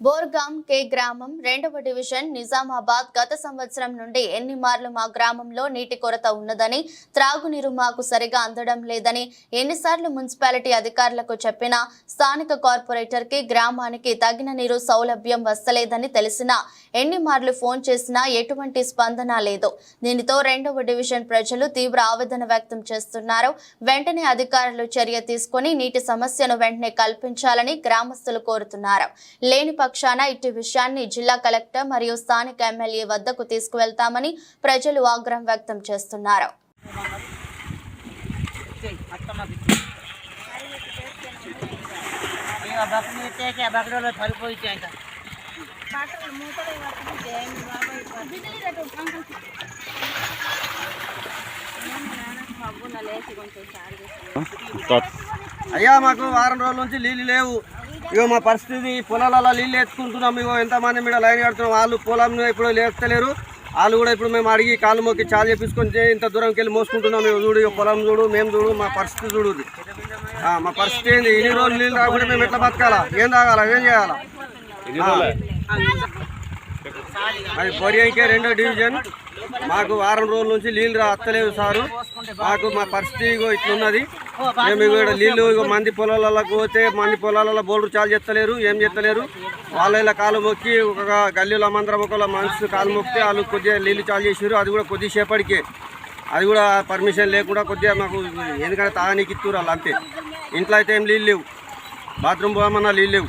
బోర్గాం కే గ్రామం రెండవ డివిజన్ నిజామాబాద్ గత సంవత్సరం నుండి ఎన్ని మార్లు మా గ్రామంలో నీటి కొరత ఉన్నదని త్రాగునీరు మాకు సరిగా అందడం లేదని ఎన్నిసార్లు మున్సిపాలిటీ అధికారులకు చెప్పినా స్థానిక కార్పొరేటర్కి గ్రామానికి తగిన నీరు సౌలభ్యం వస్తలేదని తెలిసినా ఎన్ని మార్లు ఫోన్ చేసినా ఎటువంటి స్పందన లేదు. దీనితో రెండవ డివిజన్ ప్రజలు తీవ్ర ఆవేదన వ్యక్తం చేస్తున్నారు. వెంటనే అధికారులు చర్య తీసుకుని నీటి సమస్యను వెంటనే కల్పించాలని గ్రామస్తులు కోరుతున్నారు. లేని పక్షాన ఇట్టి విషయాన్ని జిల్లా కలెక్టర్ మరియు స్థానిక ఎమ్మెల్యే వద్దకు తీసుకువెళ్తామని ప్రజలు ఆగ్రహం వ్యక్తం చేస్తున్నారు. ఇక బకెట్ అయ్యా మాకు వారం రోజుల నుంచి నీళ్ళు లేవు. ఇగో మా పరిస్థితి పొలాలలో నీళ్ళు ఎత్తుకుంటున్నాం. ఇగో ఎంతమంది మీద లైన్ కడుతున్నాం. వాళ్ళు పొలం ఇప్పుడు లేస్తలేరు. వాళ్ళు కూడా ఇప్పుడు మేము అడిగి కాళ్ళు మొక్కి చాలు చేపించుకొని ఇంత దూరంకి వెళ్ళి మోసుకుంటున్నాం. ఇగో చూడు పొలం చూడు మేము చూడు మా పరిస్థితి చూడు మా పరిస్థితి ఏంది? ఇన్ని రోజులు నీళ్ళు రాకుండా మేము ఎట్లా బతకాలా? ఏం తాగాలా? ఏం చేయాలా? అది బొరియంకే రెండో డివిజన్. మాకు వారం రోజుల నుంచి నీళ్ళు రా సారు. మాకు మా పరిస్థితి ఇట్లున్నది. మేము ఇక్కడ నీళ్ళు మంది పొలాలకు పోతే మంది పొలాలలో బోర్డు చాలు చెత్తలేరు ఏం చెత్తలేరు వాళ్ళ ఇలా కాలు మొక్కి ఒక గల్లీలో మందరం ఒకళ్ళ మనుషులు కాలు మొక్కితే వాళ్ళు కొద్దిగా నీళ్ళు చాలు చేసారు అది కూడా కొద్దిసేపటికే. అది కూడా పర్మిషన్ లేకుండా కొద్దిగా మాకు ఎందుకంటే తాగానికి ఇస్తారు వాళ్ళు అంతే. ఇంట్లో అయితే ఏం నీళ్ళు లేవు. బాత్రూమ్ పోమన్నా నీళ్ళు లేవు.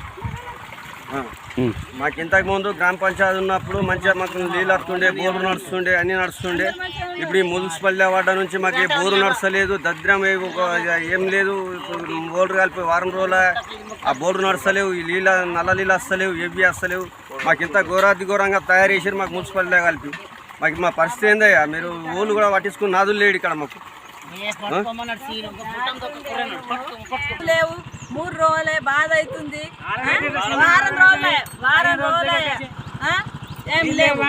మాకు ఇంతకు ముందు గ్రామ పంచాయతీ ఉన్నప్పుడు మంచిగా మాకు నీళ్ళు వస్తుండే బోరు నడుస్తుండే అన్ని నడుస్తుండే. ఇప్పుడు ఈ మున్సిపల్ వాడ నుంచి మాకు ఏ బోరు నడచలేదు దద్రం ఏ లేదు. ఇప్పుడు బోర్డు కలిపి వారం రోజుల ఆ బోర్డు నడచలేవు ఈ నీళ్ళ నల్ల నీళ్ళు వస్తలేవు ఎవి వస్తలేవు. మాకు ఇంత ఘోరాతి ఘోరంగా తయారు చేసారు మాకు మున్సిపాలిటీ కలిపి. మాకు మా పరిస్థితి ఏందయ్యా మీరు ఊళ్ళు కూడా పట్టించుకుని నాదులు లేడు ఇక్కడ మాకు. మూడు రోజులే బాధ అవుతుంది? వారం రోజులే వారం రోజులే ఆ? ఏం లేవు.